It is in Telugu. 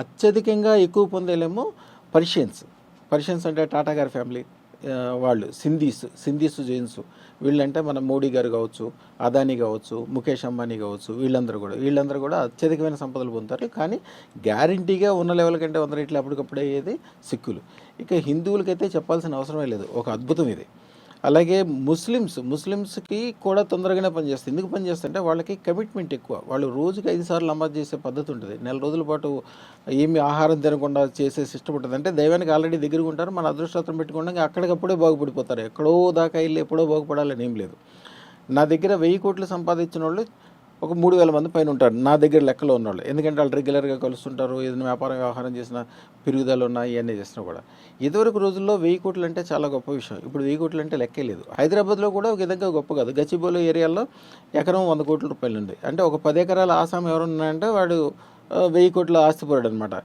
అత్యధికంగా ఎక్కువ పొందేలేమో పర్షియన్స్. పర్షియన్స్ అంటే టాటా గారి ఫ్యామిలీ వాళ్ళు. సింధీస్ సింధీస్ జైన్స్. వీళ్ళంటే మన మోడీ గారు కావచ్చు అదానీ కావచ్చు ముఖేష్ అంబానీ కావచ్చు వీళ్ళందరూ కూడా. వీళ్ళందరూ కూడా అత్యధికమైన సంపదలు పొందుతారు. కానీ గ్యారంటీగా ఉన్న లెవెల్ కంటే వంద రెట్లు అప్పటికప్పుడు అయ్యేది సిక్కులు. ఇక హిందువులకైతే చెప్పాల్సిన అవసరమే లేదు. ఒక అద్భుతం ఇది. అలాగే ముస్లిమ్స్ ముస్లిమ్స్కి కూడా తొందరగానే పనిచేస్తుంది ఎందుకు పనిచేస్తుంటే వాళ్ళకి కమిట్మెంట్ ఎక్కువ. వాళ్ళు రోజుకి ఐదు సార్లు నమాజ్ చేసే పద్ధతి ఉంటుంది. నెల రోజుల పాటు ఏమి ఆహారం తినకుండా చేసే సిస్టమ్ ఉంటుంది. అంటే దైవానికి ఆల్రెడీ దగ్గరగా ఉంటారు. మన అదృష్టం పెట్టుకోవడానికి అక్కడికప్పుడే బాగుపడిపోతారు. ఎక్కడో దాకా వెళ్ళి ఎప్పుడో బాగుపడాలని ఏం లేదు. నా దగ్గర వెయ్యి కోట్లు సంపాదించిన వాళ్ళు ఒక మూడు వేల మంది పైన ఉంటారు. నా దగ్గర లెక్కలో ఉన్నవాళ్ళు ఎందుకంటే వాళ్ళు రెగ్యులర్గా కలుస్తుంటారు ఏదైనా వ్యాపారం వ్యవహారం చేసినా పెరుగుదల ఉన్నా ఇవన్నీ చేసినా కూడా. ఇదివరకు రోజుల్లో వెయ్యి కోట్లు అంటే చాలా గొప్ప విషయం. ఇప్పుడు వెయ్యి కోట్లు అంటే లెక్కే లేదు. హైదరాబాద్లో కూడా ఒక విధంగా గొప్ప కాదు. గచ్చిబౌలి ఏరియాలో ఎకరం వంద కోట్ల రూపాయలు ఉంది. అంటే ఒక పది ఎకరాల ఆసాం ఎవరున్నాయంటే వాడు వెయ్యి కోట్ల ఆస్తిపరుడు అనమాట